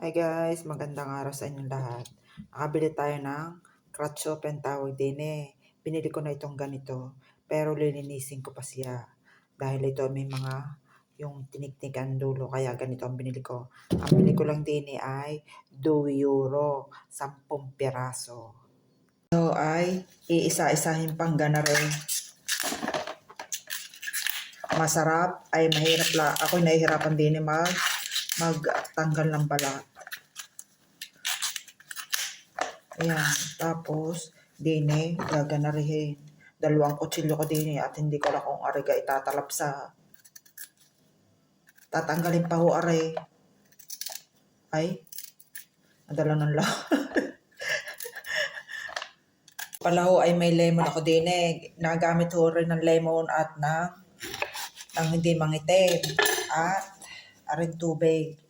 Hi guys, magandang araw sa inyong lahat. Nakabili tayo ng crotch open tawag din eh. Binili ko na itong ganito, pero lilinisin ko pa siya. Dahil ito may mga yung tiniktik ang dulo, kaya ganito ang binili ko. Ang binili ko lang din eh ay 2 euro, 10 piraso. Ito ay iisa-isahin pang gana rin. Masarap ay mahirap la. Ako'y nahihirapan din eh mag magtanggal ng balat. Ayan. Tapos, dine, gaganarihin. Dalawang kutsilyo ko din at hindi ko na kung ariga itatalap sa tatanggalin pa ho are. Ay, nadala ng la. Pala ho ay may lemon ako din eh. Nagamit ho rin ng lemon at ng, ng hindi mangitim. At aring tubig.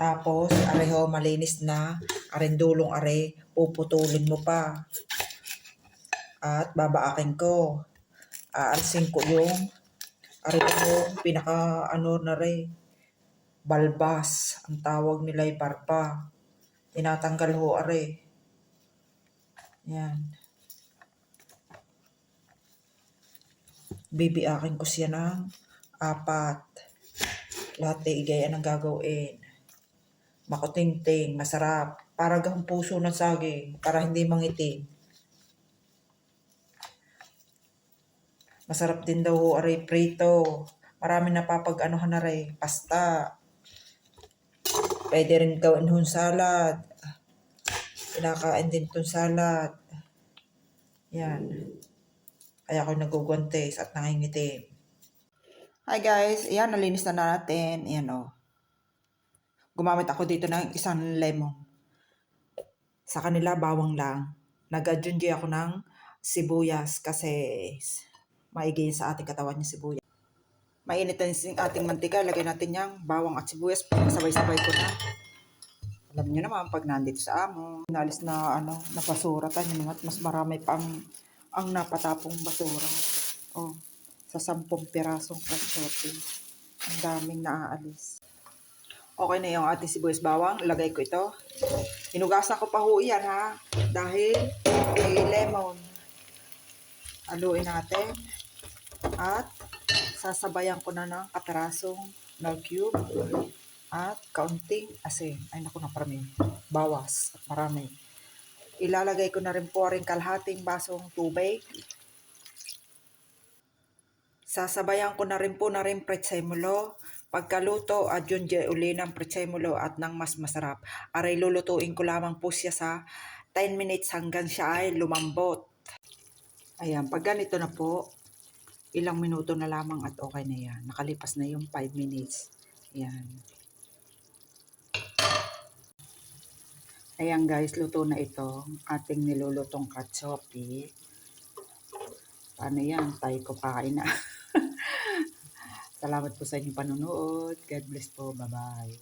Tapos, areho malinis na, aring dulong are, puputulin mo pa. At babaakin ko. Aalsin ko yung, are ko, pinaka, ano na rin, balbas. Ang tawag nila ay barba. Tinatanggal ho are. Yan. Bibiakin ko siya ng apat. Lahat ay igayan ang gagawin makutingting, masarap. Para gahong puso ng saging, para hindi mangitim. Masarap din daw aray prito. Marami napapag-anuhan na rin, pasta. Pwede rin gawin hon salad. Kinakain din itong salad. Yan. Kaya ako nagugwantes at nangingitim. Hi guys, ayan, nalinis na natin. Ayan o. Oh gumamit ako dito ng isang lemon. Sa kanila, bawang lang. Nag-adjunji ako ng sibuyas kasi maigi sa ating katawan yung sibuyas. Mainit na yung ating mantika. Lagay natin yung bawang at sibuyas. Sabay-sabay ko na. Alam niyo naman, pag nandito sa amo, nalis na ano, napasuratan yun at mas marami pang ang napatapong basura. Oh, sa sampung pirasong kasote. Ang daming naaalis. Okay na yung ating sibuyas bawang. Lagay ko ito. Hinugasan ko pa ho yan ha. Dahil may lemon. Aluin natin. At sasabayan ko na ng katarasong na cube. At kaunting asin. Ay naku na parami. Bawas. At marami. Ilalagay ko na rin po rin kalhating basong tubig. Sasabayan ko na rin po na rin pretsemulo Pagkaluto, adyon dyan uli ng prechemulo at ng mas masarap. Aray lulutuin ko lamang po siya sa 10 minutes hanggang siya ay lumambot. Ayan, pag ganito na po, ilang minuto na lamang at okay na yan. Nakalipas na yung 5 minutes. Ayan. Ayan guys, luto na ito. Ating nilulutong katsopi. Paano yan? Tayo ko kain na. Salamat po sa inyong panonood. God bless po. Bye-bye.